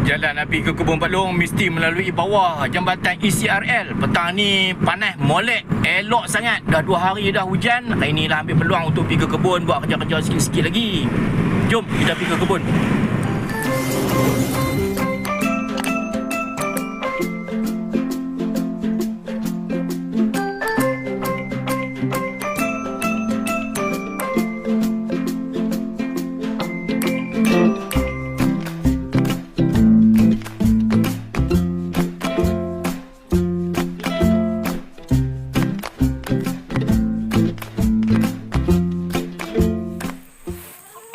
Jalan pergi ke Kebun Pak Long mesti melalui bawah jambatan ECRL. Petang ni panas molek, elok sangat. Dah dua hari dah hujan. Hari ni lah ambil peluang untuk pergi ke kebun buat kerja-kerja sikit-sikit lagi. Jom kita pergi ke kebun.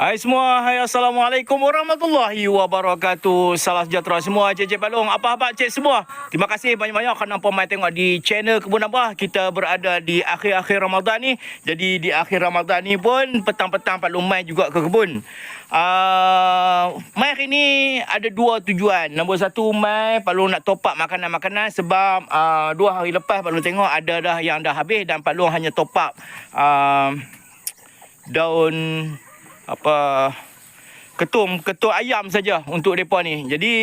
Hai semua, hai Assalamualaikum warahmatullahi wabarakatuh. Salam sejahtera semua, Cik-Cik Balong. Apa-apa Cik semua? Terima kasih banyak-banyak kerana pemain tengok di channel Kebun Abah. Kita berada di akhir-akhir Ramadan ni. Jadi di akhir Ramadan ni pun Petang-petang Pak Long mai juga ke kebun. Uh, Mai hari ni ada dua tujuan. Nombor satu mai Pak Long nak top up makanan-makanan Sebab uh, dua hari lepas Pak Long tengok ada dah yang dah habis Dan Pak Long hanya top up uh, Daun apa ketum ketul ayam saja untuk depa ni. Jadi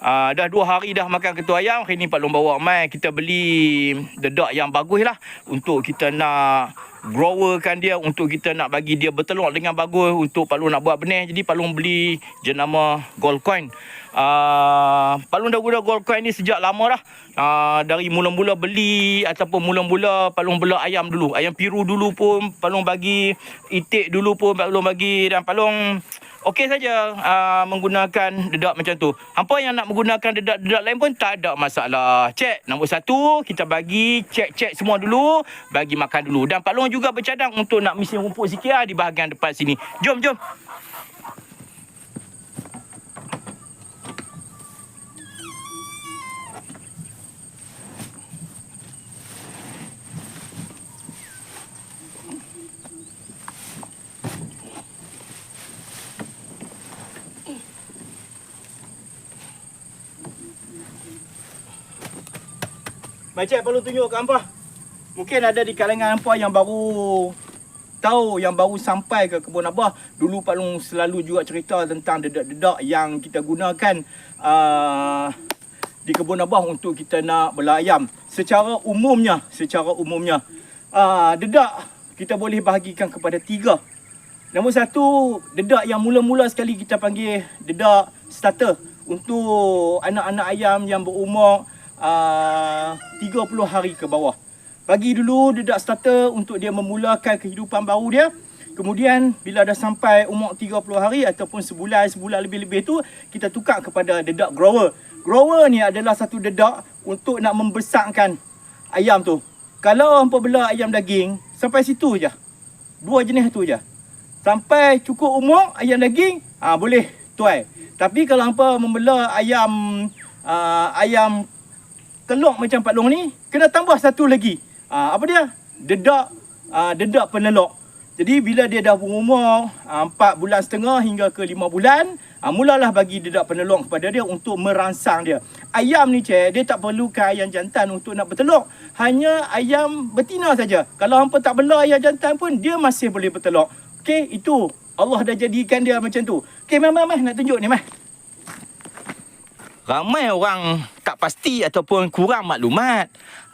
uh, dah dua hari dah makan ketul ayam. Hari ni Pak Long bawa mai kita beli dedak yang bagus lah untuk kita nak growerkan dia untuk kita nak bagi dia bertelur dengan bagus untuk Pak Long nak buat benih. Jadi Pak Long beli jenama gold coin. Uh, Pak Long dah guna gold coin ni sejak lama dah. Uh, dari mula-mula beli ataupun mula-mula Pak Long bela ayam dulu. Ayam piru dulu pun Pak Long bagi. Itik dulu pun Pak Long bagi. Dan Pak Long okey saja uh, menggunakan dedak macam tu. Hampa yang nak menggunakan dedak-dedak lain pun tak ada masalah. Cek. Nombor satu, kita bagi cek-cek semua dulu. Bagi makan dulu. Dan Pak Long juga bercadang untuk nak misi rumput sikit lah di bahagian depan sini. Jom, jom. Macam perlu tunjuk kat hampa. Mungkin ada di kalangan hampa yang baru tahu yang baru sampai ke kebun abah. Dulu Pak Long selalu juga cerita tentang dedak-dedak yang kita gunakan uh, di kebun abah untuk kita nak bela ayam. Secara umumnya, secara umumnya uh, dedak kita boleh bahagikan kepada tiga. Nombor satu, dedak yang mula-mula sekali kita panggil dedak starter untuk anak-anak ayam yang berumur uh, 30 hari ke bawah. Bagi dulu dedak starter untuk dia memulakan kehidupan baru dia. Kemudian bila dah sampai umur 30 hari ataupun sebulan, sebulan lebih-lebih tu kita tukar kepada dedak grower. Grower ni adalah satu dedak untuk nak membesarkan ayam tu. Kalau hampa bela ayam daging, sampai situ je. Dua jenis tu je. Sampai cukup umur ayam daging, ah boleh tuai. Tapi kalau hampa membela ayam uh, ayam telur macam Pak Long ni, kena tambah satu lagi. Uh, apa dia? Dedak uh, dedak penelok. Jadi bila dia dah berumur uh, 4 bulan setengah hingga ke 5 bulan, uh, mulalah bagi dedak penelok kepada dia untuk merangsang dia. Ayam ni cik, dia tak perlukan ayam jantan untuk nak bertelur. Hanya ayam betina saja. Kalau hampa tak bela ayam jantan pun, dia masih boleh bertelur. Okey, itu Allah dah jadikan dia macam tu. Okey, mai mai nak tunjuk ni mai. Ramai orang tak pasti ataupun kurang maklumat.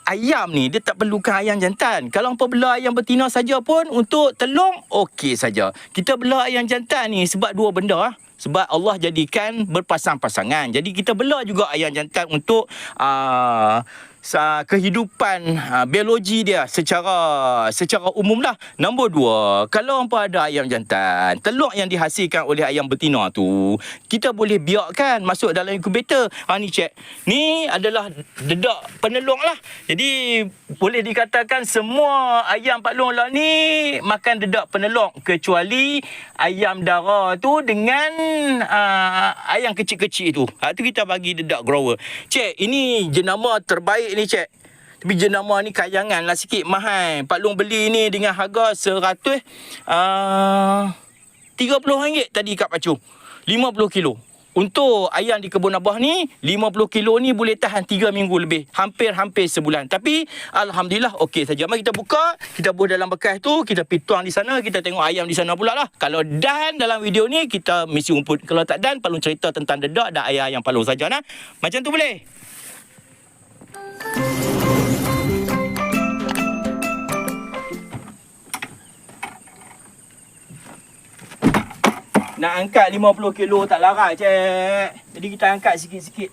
Ayam ni dia tak perlukan ayam jantan. Kalau hampa bela ayam betina saja pun untuk telur okey saja. Kita bela ayam jantan ni sebab dua benda ah. Sebab Allah jadikan berpasang-pasangan. Jadi kita bela juga ayam jantan untuk uh, sa kehidupan uh, biologi dia secara secara umum lah. Nombor dua, kalau hampa ada ayam jantan, telur yang dihasilkan oleh ayam betina tu, kita boleh biarkan masuk dalam inkubator. Ha ni cek. Ni adalah dedak penelung lah. Jadi boleh dikatakan semua ayam Pak Long lah ni makan dedak penelung kecuali ayam dara tu dengan uh, ayam kecil-kecil tu. Ha tu kita bagi dedak grower. Cek, ini jenama terbaik ni cek. Tapi jenama ni kayangan lah sikit mahal. Pak Long beli ni dengan harga 100 uh, 30 ringgit tadi kat Pacu. 50 kilo. untuk ayam di kebun abah ni 50 kilo ni boleh tahan 3 minggu lebih. Hampir-hampir sebulan. Tapi alhamdulillah okey saja. Mari kita buka, kita buh dalam bekas tu, kita pituang di sana, kita tengok ayam di sana pula lah. Kalau dan dalam video ni kita mesti rumput. Kalau tak dan palung cerita tentang dedak dan ayam yang palung saja nah. Macam tu boleh? Nak angkat 50 kilo tak larat cik. Jadi kita angkat sikit-sikit.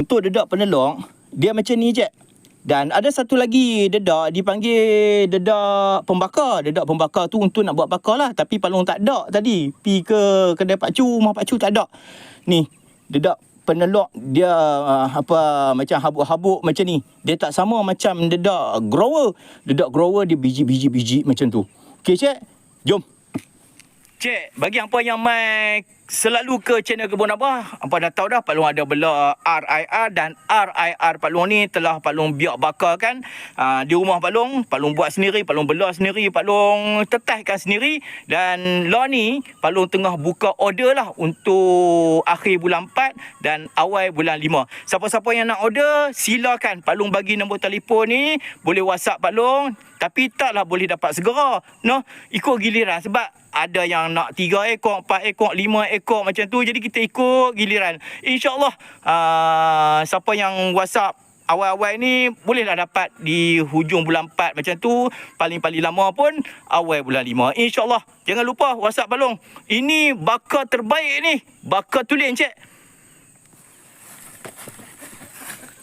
Untuk dedak penelong, dia macam ni je. Dan ada satu lagi dedak dipanggil dedak pembakar. Dedak pembakar tu untuk nak buat bakar lah. Tapi palung tak ada tadi. Pi ke kedai Pak Cu, rumah Pak Cu tak ada. Ni, dedak penelok dia uh, apa macam habuk-habuk macam ni. Dia tak sama macam dedak grower. Dedak grower dia biji-biji-biji macam tu. Okey cik, jom. Cik, bagi apa yang mai selalu ke channel Kebun Abah, apa dah tahu dah Palung ada bela RIR dan RIR Palung ni telah Palung biak bakar kan? Uh, di rumah Palung, Palung buat sendiri, Palung bela sendiri, Palung tetahkan sendiri. Dan lah ni Palung tengah buka order lah untuk akhir bulan 4 dan awal bulan 5. Siapa-siapa yang nak order, silakan Palung bagi nombor telefon ni, boleh WhatsApp Palung tapi taklah boleh dapat segera. No, ikut giliran sebab ada yang nak 3 ekor, 4 ekor, 5 ekor macam tu. Jadi kita ikut giliran. InsyaAllah uh, siapa yang WhatsApp awal-awal ni bolehlah dapat di hujung bulan 4 macam tu. Paling-paling lama pun awal bulan 5. InsyaAllah. Jangan lupa WhatsApp balong. Ini bakar terbaik ni. Bakar tulen cik.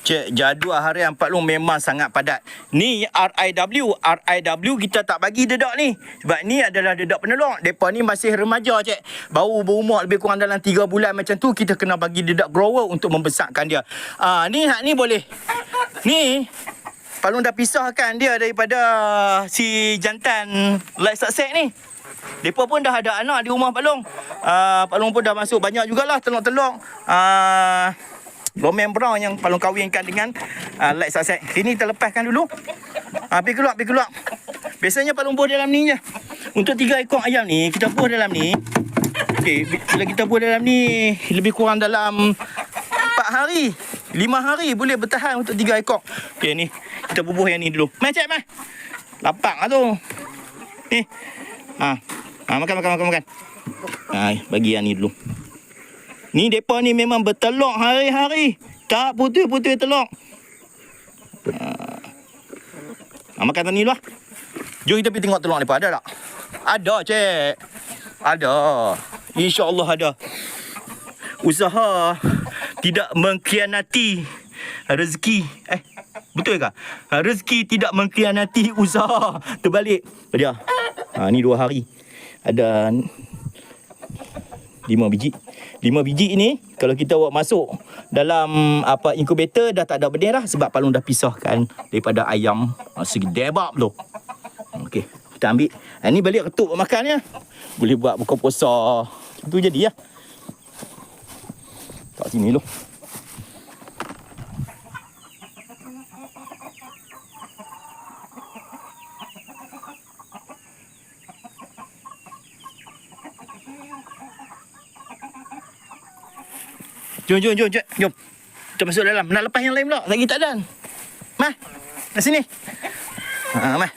Cik, jadual harian Pak Long memang sangat padat. Ni RIW. RIW kita tak bagi dedak ni. Sebab ni adalah dedak penelong. Mereka ni masih remaja, cik. Baru berumur lebih kurang dalam 3 bulan macam tu, kita kena bagi dedak grower untuk membesarkan dia. Ah, ni hak ni boleh. Ni, Pak Long dah pisahkan dia daripada si jantan light success ni. Mereka pun dah ada anak di rumah Pak Long. Ah, Pak Long pun dah masuk banyak jugalah telur-telur. Ah, Gomen brown yang Palung kahwinkan dengan uh, light sunset. Ini kita lepaskan dulu. Ha, pergi keluar, pergi keluar. Biasanya Palung buah dalam ni je. Untuk tiga ekor ayam ni, kita buah dalam ni. Okey, bila kita buah dalam ni, lebih kurang dalam 4 hari. 5 hari boleh bertahan untuk tiga ekor. Okey, ni. Kita bubuh yang ni dulu. Mai, cik, mai. Lapang lah tu. Ni. Ha. ha makan, makan, makan, makan. Ha, bagi yang ni dulu. Ni depa ni memang bertelur hari-hari. Tak putih-putih telur. Ha. ha makan tadi lah. Jom kita pergi tengok telur depa ada tak? Ada, cik. Ada. Insya-Allah ada. Usaha tidak mengkhianati rezeki. Eh, betul ke? Rezeki tidak mengkhianati usaha. Terbalik. Dia. Ha, ni dua hari. Ada lima biji. Lima biji ni kalau kita buat masuk dalam apa inkubator dah tak ada benih dah sebab palung dah pisahkan daripada ayam ah, segi debab tu. Okey, kita ambil. Ha, ni balik ketuk makan ya. Boleh buat buka puasa. Itu jadi ya. Kat sini lu. Jom, jom, jom, jom. Jom. Kita masuk dalam. Nak lepas yang lain pula. Lagi tak ada. Mah. Kat sini. Ha, mah.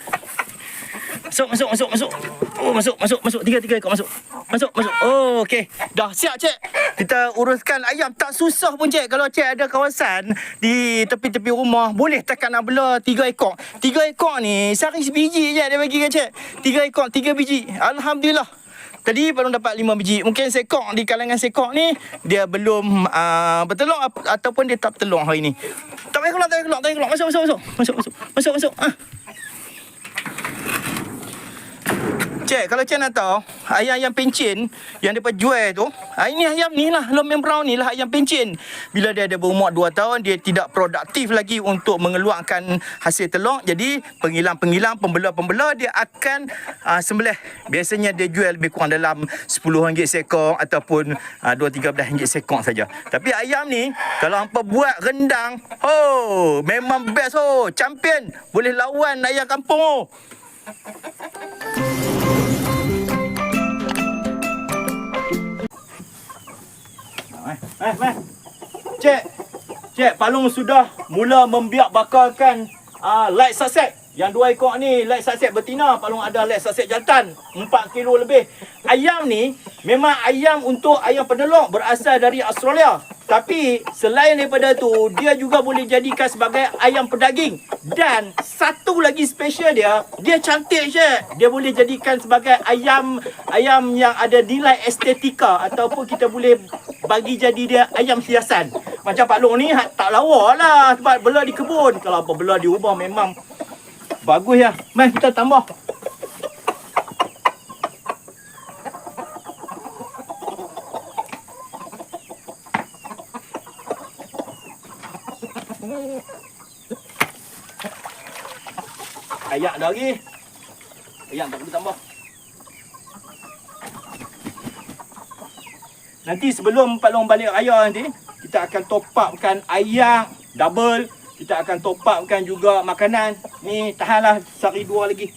Masuk, masuk, masuk, masuk. Oh, masuk, masuk, masuk. Tiga, tiga ekor masuk. Masuk, masuk. Oh, okey. Dah siap, Cik. Kita uruskan ayam. Tak susah pun, Cik. Kalau Cik ada kawasan di tepi-tepi rumah, boleh tekan nak tiga ekor. Tiga ekor ni, sehari sebiji je dia bagi ke Cik. Tiga ekor, tiga biji. Alhamdulillah. Tadi baru dapat lima biji. Mungkin sekok di kalangan sekok ni dia belum uh, bertelur ataupun dia tak bertelur hari ni. Tak payah keluar, tak payah keluar, tak payah keluar. Masuk, masuk, masuk. Masuk, masuk. Masuk, masuk. Ah. Cik, kalau cik nak tahu ayam-ayam pencin yang dia jual tu, ah, ini ayam ni lah, Lomem Brown ni lah ayam pencin. Bila dia ada berumur 2 tahun, dia tidak produktif lagi untuk mengeluarkan hasil telur. Jadi, pengilang-pengilang, pembela-pembela dia akan uh, sembelih. Biasanya dia jual lebih kurang dalam RM10 seekor ataupun uh, RM2-13 seekor saja. Tapi ayam ni, kalau hampa buat rendang, oh, memang best oh, champion. Boleh lawan ayam kampung oh. Eh, eh, eh. Cik. Cik, Palung sudah mula membiak bakarkan uh, light saset. Yang dua ekor ni light saset betina, Palung ada light saset jantan. 4 kilo lebih. Ayam ni memang ayam untuk ayam penelok berasal dari Australia. Tapi selain daripada tu, dia juga boleh jadikan sebagai ayam pedaging. Dan satu lagi special dia, dia cantik je. Dia boleh jadikan sebagai ayam ayam yang ada nilai estetika ataupun kita boleh bagi jadi dia ayam hiasan. Macam Pak Long ni tak lawa lah sebab bela di kebun. Kalau apa bela di rumah memang bagus ya. Mai kita tambah. Dah lagi. Ayak tak perlu tambah. Nanti sebelum Pak Long balik raya nanti, kita akan top upkan ayak double. Kita akan top upkan juga makanan. Ni tahanlah sehari dua lagi.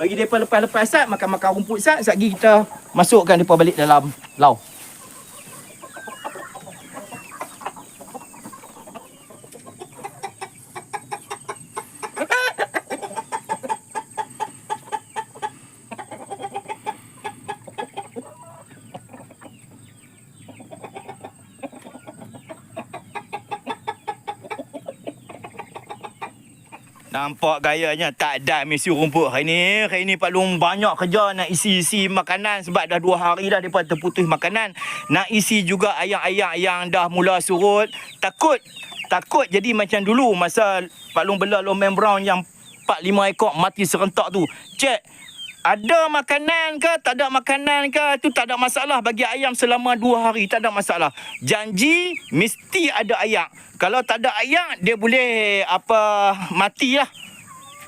Bagi mereka lepas-lepas sat, makan-makan rumput sat, sat lagi kita masukkan mereka balik dalam lau. Gayanya tak ada misi rumput hari ni. Hari ni Pak Long banyak kerja nak isi-isi makanan sebab dah dua hari dah mereka terputus makanan. Nak isi juga ayak-ayak yang dah mula surut. Takut, takut jadi macam dulu masa Pak Long bela Lomen Brown yang 4-5 ekor mati serentak tu. Cek, ada makanan ke, tak ada makanan ke, tu tak ada masalah bagi ayam selama dua hari, tak ada masalah. Janji mesti ada ayak. Kalau tak ada ayak, dia boleh apa mati lah.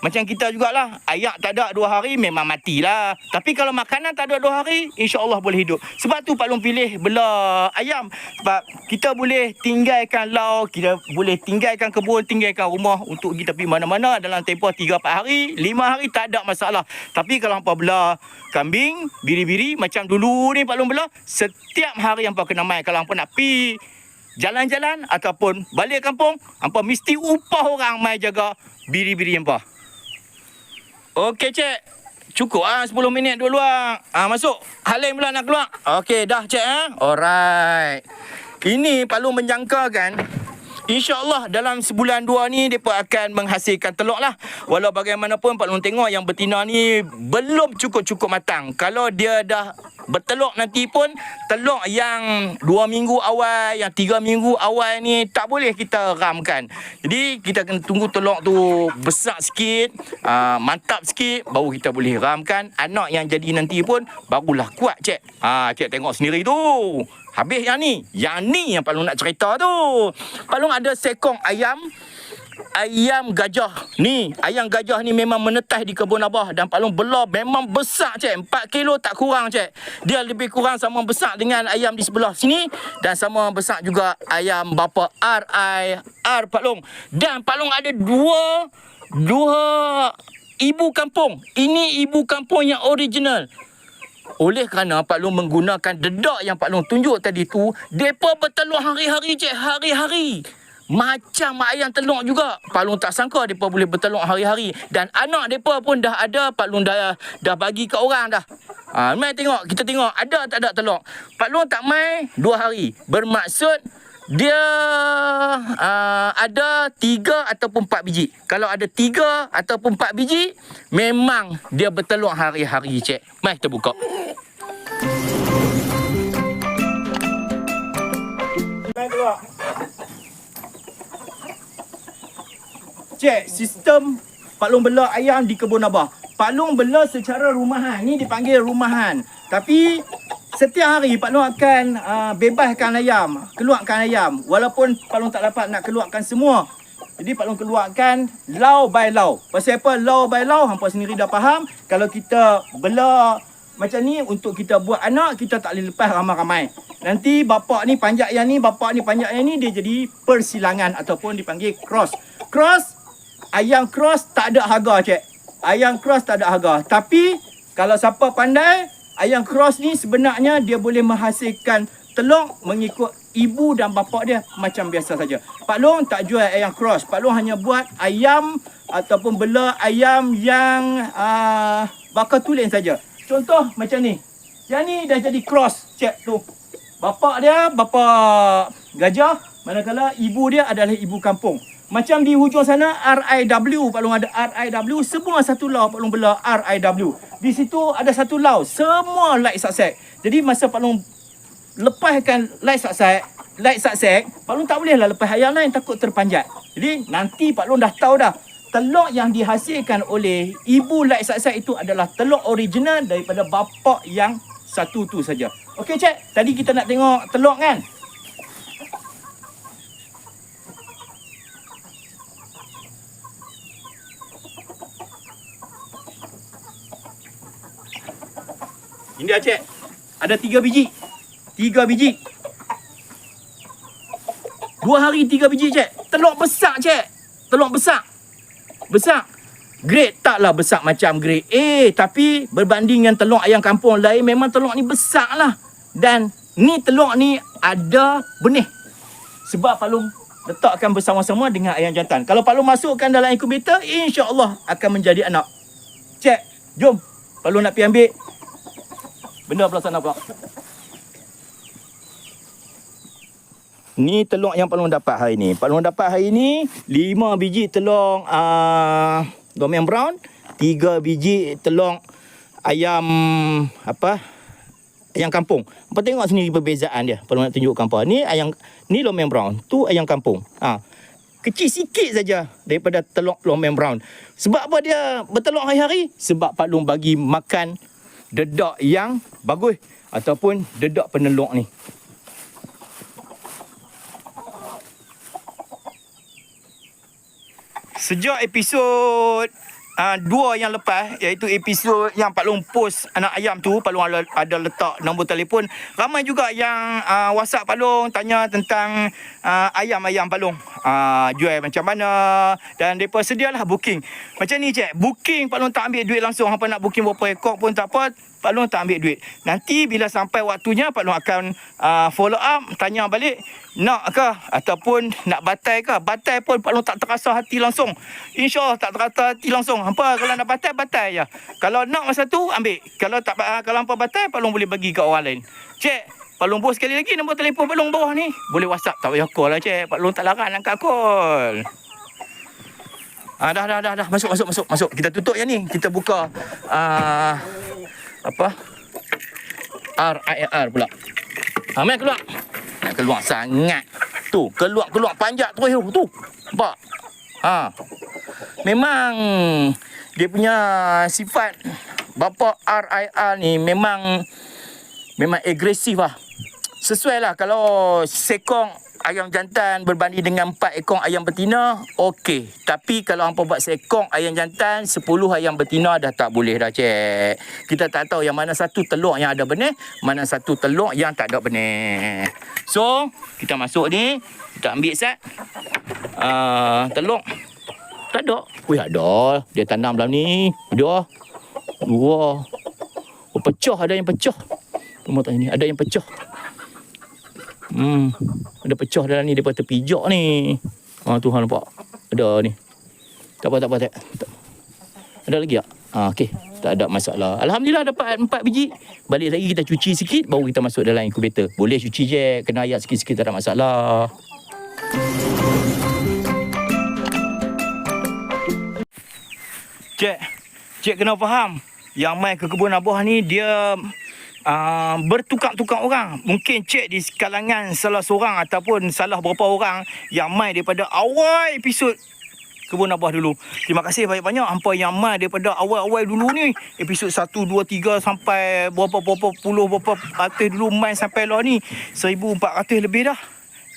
Macam kita jugalah, ayak tak ada dua hari memang matilah. Tapi kalau makanan tak ada dua hari, insya-Allah boleh hidup. Sebab tu Pak Long pilih bela ayam. Sebab kita boleh tinggalkan lau, kita boleh tinggalkan kebun, tinggalkan rumah untuk kita pergi mana-mana dalam tempoh 3 4 hari, 5 hari tak ada masalah. Tapi kalau hampa bela kambing, biri-biri macam dulu ni Pak Long bela, setiap hari hampa kena mai kalau hampa nak pi jalan-jalan ataupun balik kampung, hampa mesti upah orang mai jaga biri-biri hampa. Okey, Cik. Cukup ah 10 minit dulu ah. Ah masuk. Halim pula nak keluar. Okey, dah Cik ah. Alright. Ini perlu menjangkakan InsyaAllah dalam sebulan dua ni Mereka akan menghasilkan telur lah. Walau bagaimanapun Pak Long tengok yang betina ni Belum cukup-cukup matang. Kalau dia dah bertelur nanti pun Telur yang dua minggu awal Yang tiga minggu awal ni Tak boleh kita ramkan. Jadi kita kena tunggu telur tu Besar sikit uh, Mantap sikit Baru kita boleh ramkan. Anak yang jadi nanti pun Barulah kuat cik. Ah, Cik tengok sendiri tu Habis yang ni. Yang ni yang Pak Long nak cerita tu. Pak Long ada sekong ayam. Ayam gajah. Ni, ayam gajah ni memang menetas di kebun abah. Dan Pak Long bela memang besar cik. 4 kilo tak kurang cik. Dia lebih kurang sama besar dengan ayam di sebelah sini. Dan sama besar juga ayam bapa RI R Pak Long. Dan Pak Long ada dua, dua ibu kampung. Ini ibu kampung yang original. Oleh kerana Pak Long menggunakan dedak yang Pak Long tunjuk tadi tu, depa bertelur hari-hari je, hari-hari. Macam mak ayam telur juga. Pak Long tak sangka mereka boleh bertelur hari-hari. Dan anak mereka pun dah ada. Pak Long dah, dah bagi ke orang dah. Ha, mai tengok, kita tengok ada tak ada telur. Pak Long tak mai dua hari. Bermaksud dia uh, ada tiga ataupun empat biji. Kalau ada tiga ataupun empat biji, memang dia bertelur hari-hari, cik. Mai kita buka. Cek, sistem Pak Long bela ayam di kebun abah. Pak Long bela secara rumahan. Ni dipanggil rumahan. Tapi setiap hari Pak Long akan uh, bebaskan ayam, keluarkan ayam. Walaupun Pak Long tak dapat nak keluarkan semua. Jadi Pak Long keluarkan lau by lau. Pasal apa lau by lau? Hampa sendiri dah faham. Kalau kita bela macam ni untuk kita buat anak, kita tak boleh lepas ramai-ramai. Nanti bapak ni panjat yang ni, bapak ni panjat yang ni, dia jadi persilangan ataupun dipanggil cross. Cross, ayam cross tak ada harga cik. Ayam cross tak ada harga. Tapi kalau siapa pandai, ayam cross ni sebenarnya dia boleh menghasilkan telur mengikut ibu dan bapa dia macam biasa saja. Pak Long tak jual ayam cross. Pak Long hanya buat ayam ataupun bela ayam yang uh, bakal tulen saja. Contoh macam ni. Yang ni dah jadi cross. Cek tu. Bapa dia bapa gajah. Manakala ibu dia adalah ibu kampung. Macam di hujung sana RIW. Pak Long ada RIW. Semua satu lau Pak Long bela RIW. Di situ ada satu lau. Semua light success. Jadi masa Pak Long lepaskan light success. Light success. Pak Long tak boleh lah lepas ayam lain. Takut terpanjat. Jadi nanti Pak Long dah tahu dah telur yang dihasilkan oleh ibu light success itu adalah telur original daripada bapa yang satu tu saja. Okey cik, tadi kita nak tengok telur kan? Dia cik. Ada tiga biji. Tiga biji. Dua hari tiga biji cik. Telur besar cik. Telur besar. Besar. Grade taklah besar macam grade A. Tapi berbanding dengan telur ayam kampung lain, memang telur ni besar lah. Dan ni telur ni ada benih. Sebab Pak Long letakkan bersama-sama dengan ayam jantan. Kalau Pak Long masukkan dalam inkubator, insya-Allah akan menjadi anak. Cek, jom. Pak Long nak pergi ambil benda belah sana pula. Ni telur yang Pak Long dapat hari ni. Pak Long dapat hari ni 5 biji telur uh, Domian Brown, 3 biji telur ayam apa? Ayam kampung. Apa tengok sini perbezaan dia. Pak Long nak tunjukkan apa. Ni ayam ni Domian Brown, tu ayam kampung. Ha. Kecil sikit saja daripada telur Domian Brown. Sebab apa dia bertelur hari-hari? Sebab Pak Long bagi makan dedak yang bagus ataupun dedak peneluk ni. Sejak episod uh, dua yang lepas iaitu episod yang Pak Long post anak ayam tu Pak Long ada, ada letak nombor telefon ramai juga yang uh, WhatsApp Pak Long tanya tentang uh, ayam-ayam Pak Long uh, jual macam mana dan depa sedialah booking macam ni cik booking Pak Long tak ambil duit langsung apa nak booking berapa ekor pun tak apa Pak Long tak ambil duit. Nanti bila sampai waktunya Pak Long akan uh, follow up, tanya balik nak ke ataupun nak batai ke. Batai pun Pak Long tak terasa hati langsung. InsyaAllah tak terasa hati langsung. Hampa kalau nak batai, batai je. Kalau nak masa tu, ambil. Kalau tak uh, kalau hampa batai, Pak Long boleh bagi ke orang lain. Cik, Pak Long bos sekali lagi nombor telefon Pak Long bawah ni. Boleh WhatsApp tak payah call lah cik. Pak Long tak larang angkat call. Ah dah dah dah dah masuk masuk masuk masuk. Kita tutup yang ni. Kita buka ah apa? RIR pula. Ha, mai keluar. Nak keluar sangat. Tu, keluar keluar panjat terus tu. Tu. Nampak? Ha. Memang dia punya sifat bapa RIR ni memang memang agresif lah. Sesuai lah kalau sekong ayam jantan berbanding dengan 4 ekor ayam betina, okey. Tapi kalau hampa buat seekor ayam jantan, 10 ayam betina dah tak boleh dah cek. Kita tak tahu yang mana satu telur yang ada benih, mana satu telur yang tak ada benih. So, kita masuk ni, kita ambil set. Uh, telur. Tak ada. Wih ada. Dia tanam dalam ni. Dua. Oh, pecah. Ada yang pecah. Tunggu tanya ni. Ada yang pecah. Hmm, ada pecah dalam ni daripada terpijak ni. Ah Tuhan nampak. Ada ni. Tak apa tak apa tak. tak. Ada lagi tak? Ah okey. Tak ada masalah. Alhamdulillah dapat empat biji. Balik lagi kita cuci sikit baru kita masuk dalam inkubator. Boleh cuci je, kena ayat sikit-sikit tak ada masalah. Cik, cik kena faham. Yang mai ke kebun abah ni dia uh, bertukar-tukar orang. Mungkin cik di kalangan salah seorang ataupun salah berapa orang yang mai daripada awal episod kebun abah dulu. Terima kasih banyak-banyak hampa yang mai daripada awal-awal dulu ni. Episod 1, 2, 3 sampai berapa-berapa puluh berapa ratus dulu mai sampai lah ni. 1400 lebih dah.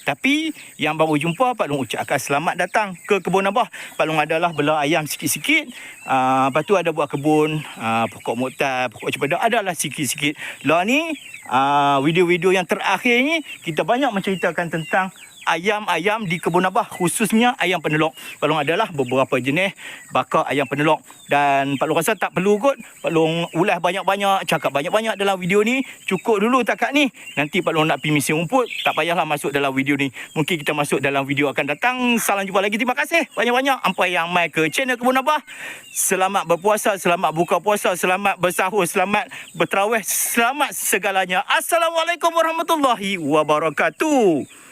Tapi yang baru jumpa Pak Long ucapkan selamat datang ke kebun Abah. Pak Long adalah bela ayam sikit-sikit. Uh, lepas tu ada buat kebun, uh, pokok muktar, pokok cempedak adalah sikit-sikit. Lah ni uh, video-video yang terakhir ni kita banyak menceritakan tentang ayam-ayam di kebun Abah khususnya ayam penelok. Pak Long adalah beberapa jenis bakar ayam penelok dan Pak Long rasa tak perlu kot Pak Long ulas banyak-banyak, cakap banyak-banyak dalam video ni. Cukup dulu takat ni. Nanti Pak Long nak pergi misi rumput, tak payahlah masuk dalam video ni. Mungkin kita masuk dalam video akan datang. Salam jumpa lagi. Terima kasih banyak-banyak apa yang mai ke channel kebun Abah. Selamat berpuasa, selamat buka puasa, selamat bersahur, selamat berterawih, selamat segalanya. Assalamualaikum warahmatullahi wabarakatuh.